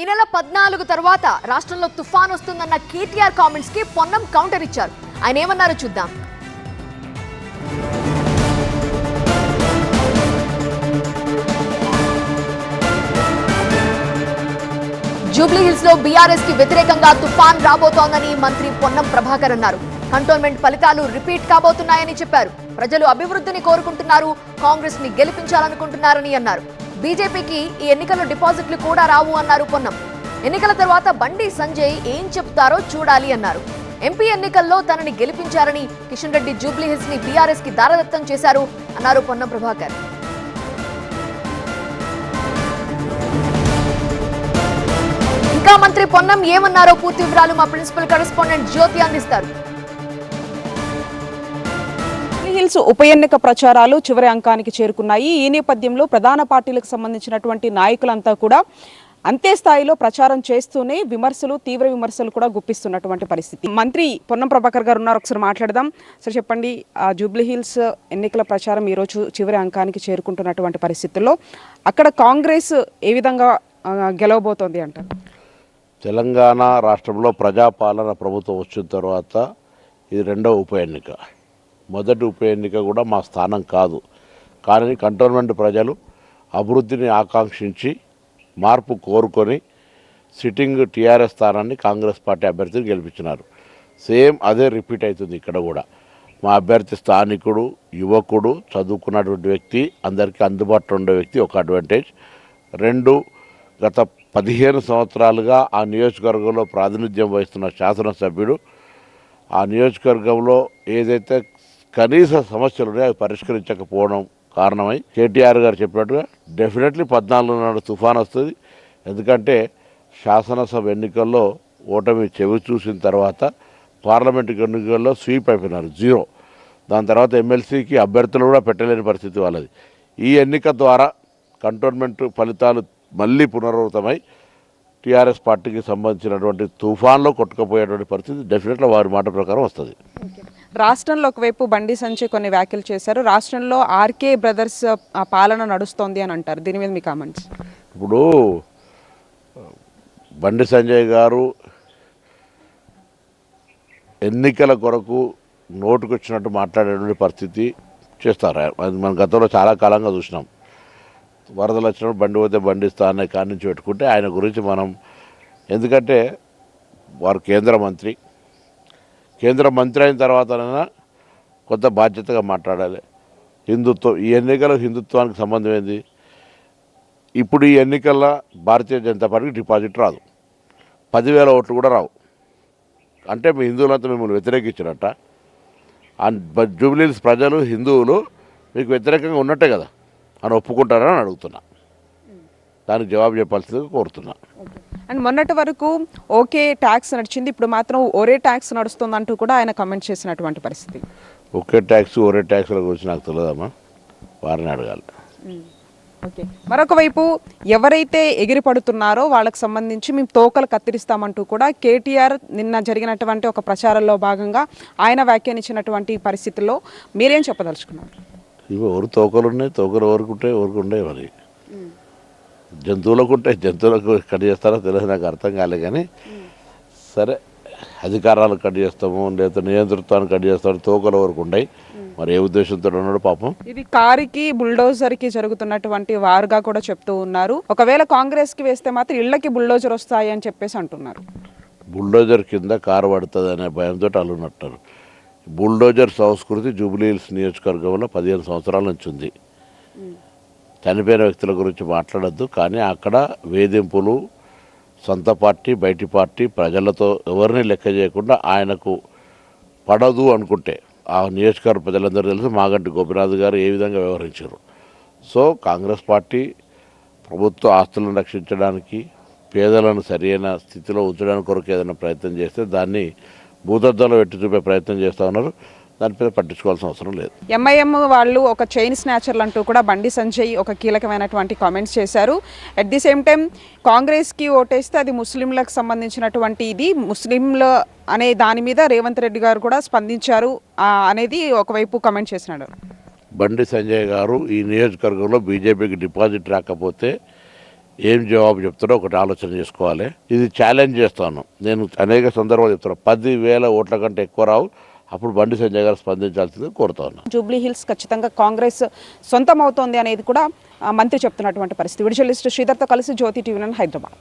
ఈ నెల పద్నాలుగు తర్వాత రాష్ట్రంలో తుఫాన్ వస్తుందన్న కేటీఆర్ కామెంట్స్కి పొన్నం కౌంటర్ ఇచ్చారు. ఆయన ఏమన్నారో చూద్దాం. జూబ్లీహిల్స్లో బీఆర్ఎస్కి వ్యతిరేకంగా తుఫాన్ రాబోతోందని మంత్రి పొన్నం ప్రభాకర్ అన్నారు. కంటోన్మెంట్ ఫలితాలు రిపీట్ కాబోతున్నాయని చెప్పారు. ప్రజలు అభివృద్ధిని కోరుకుంటున్నారు కాంగ్రెస్ని గెలిపించాలనుకుంటున్నారని అన్నారు. బీజేపీకి ఈ ఎన్నికల్లో డిపాజిట్లు కూడా రావు అన్నారు పొన్నం. ఎన్నికల తర్వాత బండి సంజయ్ ఏం చెప్తారో చూడాలి అన్నారు. ఎంపీ ఎన్నికల్లో తనని గెలిపించారని కిషన్ రెడ్డి జూబ్లీ హిల్స్ని బీఆర్ఎస్కి దారదత్తం చేశారు అన్నారు పొన్నం ప్రభాకర్. ఇంకా మంత్రి పొన్నం ఏమన్నారో పూర్తి వివరాలు మా ప్రిన్సిపల్ కరెస్పాండెంట్ జ్యోతి అందిస్తారు. హిల్స్ ఉప ఎన్నిక ప్రచారాలు చివరి అంకానికి చేరుకున్నాయి. ఈ నేపథ్యంలో ప్రధాన పార్టీలకు సంబంధించినటువంటి నాయకులంతా కూడా అంతే స్థాయిలో ప్రచారం చేస్తూనే విమర్శలు తీవ్ర విమర్శలు కూడా గుప్పిస్తున్నటువంటి పరిస్థితి. మంత్రి పొన్నం ప్రభాకర్ గారు ఉన్నారు. ఒకసారి మాట్లాడదాం. సార్ చెప్పండి. ఆ జూబ్లీ హిల్స్ ఎన్నికల ప్రచారం ఈరోజు చివరి అంకానికి చేరుకుంటున్నటువంటి పరిస్థితుల్లో అక్కడ కాంగ్రెస్ ఏ విధంగా గెలవబోతోంది అంటారు? తెలంగాణ రాష్ట్రంలో ప్రజాపాలన ప్రభుత్వం వచ్చిన తర్వాత ఇది రెండవ ఉప ఎన్నిక. మొదటి ఉప ఎన్నిక కూడా మా స్థానం కాదు. కానీ కంటోన్మెంట్ ప్రజలు అభివృద్ధిని ఆకాంక్షించి మార్పు కోరుకొని సిట్టింగ్ టీఆర్ఎస్ స్థానాన్ని కాంగ్రెస్ పార్టీ అభ్యర్థిని గెలిపించినారు. సేమ్ అదే రిపీట్ అవుతుంది ఇక్కడ కూడా. మా అభ్యర్థి స్థానికుడు యువకుడు చదువుకున్నటువంటి వ్యక్తి అందరికీ అందుబాటులో ఉండే వ్యక్తి ఒక అడ్వాంటేజ్. రెండు గత పదిహేను సంవత్సరాలుగా ఆ నియోజకవర్గంలో ప్రాతినిధ్యం వహిస్తున్న శాసనసభ్యుడు ఆ నియోజకవర్గంలో ఏదైతే కనీస సమస్యలు అవి పరిష్కరించకపోవడం కారణమై. కేటీఆర్ గారు చెప్పినట్టుగా డెఫినెట్లీ పద్నాలుగు నాడు తుఫాన్ వస్తుంది. ఎందుకంటే శాసనసభ ఎన్నికల్లో ఓటమి చెవి చూసిన తర్వాత పార్లమెంట్ ఎన్నికల్లో స్వీప్ అయిపోయినారు జీరో. దాని తర్వాత ఎమ్మెల్సీకి అభ్యర్థులు కూడా పెట్టలేని పరిస్థితి వాళ్ళది. ఈ ఎన్నిక ద్వారా కంటోన్మెంట్ ఫలితాలు మళ్ళీ పునరావృతమై టీఆర్ఎస్ పార్టీకి సంబంధించినటువంటి తుఫాన్లో కొట్టుకుపోయేటువంటి పరిస్థితి డెఫినెట్గా వారి మాట ప్రకారం వస్తుంది. రాష్ట్రంలో ఒకవైపు బండి సంజయ్ కొన్ని వ్యాఖ్యలు చేశారు. రాష్ట్రంలో ఆర్కే బ్రదర్స్ ఆ, పాలన నడుస్తోంది అని అంటారు. దీని మీద మీ కామెంట్స్? ఇప్పుడు బండి సంజయ్ గారు ఎన్నికల కొరకు నోటుకొచ్చినట్టు మాట్లాడేటువంటి పరిస్థితి చేస్తారు? అది మన గతంలో చాలా కాలంగా చూసినాం. వరదలు వచ్చినప్పుడు బండి పోతే బండి ఇస్తా అనే కాడి నుంచి పెట్టుకుంటే ఆయన గురించి మనం ఎందుకంటే వారు కేంద్ర మంత్రి కేంద్ర మంత్రి అయిన తర్వాతనైనా కొంత బాధ్యతగా మాట్లాడాలి. హిందుత్వం ఈ ఎన్నికలు హిందుత్వానికి సంబంధం ఏంది ఇప్పుడు ఈ ఎన్నికల్లో భారతీయ జనతా పార్టీకి డిపాజిట్ రాదు. పదివేల ఓట్లు కూడా రావు. అంటే మీ హిందువులంతా మిమ్మల్ని వ్యతిరేకించినట్ట. జూబ్లీస్ ప్రజలు హిందువులు మీకు వ్యతిరేకంగా ఉన్నట్టే కదా. అని ఒప్పుకుంటారని అడుగుతున్నా. దానికి జవాబు చెప్పాల్సిందిగా కోరుతున్నా. అండ్ మొన్నటి వరకు ఓకే ట్యాక్స్ నడిచింది ఇప్పుడు మాత్రం ఒరే ట్యాక్స్ నడుస్తుందంటూ కూడా ఆయన కమెంట్ చేసినటువంటి పరిస్థితి. ఒకే ట్యాక్స్ ఒరే ట్యాక్స్ల గురించి నాకు తెలియదమ్మా వారిని అడగాలి. ఓకే. మరొక వైపు ఎవరైతే ఎగిరి పడుతున్నారో వాళ్ళకి సంబంధించి మేము తోకలు కత్తిరిస్తామంటూ కూడా కేటీఆర్ నిన్న జరిగినటువంటి ఒక ప్రచారంలో భాగంగా ఆయన వ్యాఖ్యానించినటువంటి పరిస్థితుల్లో మీరేం చెప్పదలుచుకున్నారు? ఇవి ఎవరు తోకలు ఉన్నాయి తోకలు ఎవరికి ఉంటాయి ఎవరికి ఉండే మరి. జంతువులకు ఉంటాయి జంతువులకు కట్ చేస్తారో తెలియదు నాకు అర్థం కాలే కానీ సరే అధికారాలు కట్ చేస్తాము లేదా నియంతృత్వాన్ని కట్ చేస్తాము తోకలు వరకు ఉన్నాయి మరి ఏ ఉద్దేశంతో ఉన్నాడు పాపం? ఇది కారుకి బుల్డోజర్కి జరుగుతున్నటువంటి వారుగా కూడా చెప్తూ ఉన్నారు. ఒకవేళ కాంగ్రెస్కి వేస్తే మాత్రం ఇళ్ళకి బుల్డోజర్ వస్తాయి అని చెప్పేసి అంటున్నారు. బుల్డోజర్ కింద కారు పడుతుంది అనే భయంతో అల్లునట్టారు బుల్డోజర్ సంస్కృతి జూబ్లీ హిల్స్ నియోజకవర్గంలో పదిహేను సంవత్సరాల నుంచి ఉంది. చనిపోయిన వ్యక్తుల గురించి మాట్లాడద్దు కానీ అక్కడ వేధింపులు సొంత పార్టీ బయటి పార్టీ ప్రజలతో ఎవరిని లెక్క చేయకుండా ఆయనకు పడదు అనుకుంటే. ఆ నియోజకవర్గ ప్రజలందరూ తెలుసు మాగంటి గోపినాథ్ గారు ఏ విధంగా వ్యవహరించారు. సో కాంగ్రెస్ పార్టీ ప్రభుత్వ ఆస్తులను రక్షించడానికి పేదలను సరైన స్థితిలో ఉంచడానికి కొరకు ఏదైనా ప్రయత్నం చేస్తే దాన్ని భూతద్దంలో పెట్టి చూపే ప్రయత్నం చేస్తూ ఉన్నారు. దానిపై పట్టించుకోవాల్సిన అవసరం లేదు. ఎంఐఎం వాళ్ళు ఒక చైన్ స్నాచర్లు అంటూ కూడా బండి సంజయ్ ఒక కీలకమైనటువంటి కామెంట్స్ చేశారు. అట్ ది సేమ్ టైం కాంగ్రెస్కి ఓటేస్తే అది ముస్లింలకు సంబంధించినటువంటి ఇది. ముస్లింల అనే దాని మీద రేవంత్ రెడ్డి గారు కూడా స్పందించారు. అనేది ఒకవైపు కామెంట్ చేసినాడు. బండి సంజయ్ గారు ఈ నియోజకవర్గంలో బీజేపీకి డిపాజిట్ రాకపోతే ఏం జవాబు చెప్తారో ఒకటి ఆలోచన చేసుకోవాలి. ఇది ఛాలెంజ్ చేస్తాను. నేను అనేక సందర్భాలు చెప్తాను పది వేల ఓట్ల కంటే ఎక్కువ రావు. అప్పుడు బండి సంజయ్ గారు స్పందించాల్సింది కోరుతాను జూబ్లీ హిల్స్ ఖచ్చితంగా కాంగ్రెస్ సొంతం అవుతోంది అనేది కూడా మంత్రి చెప్తున్నటువంటి పరిస్థితి. విడిషలిస్ట్ శ్రీధర్తో కలిసి జ్యోతి టీవీ హైదరాబాద్.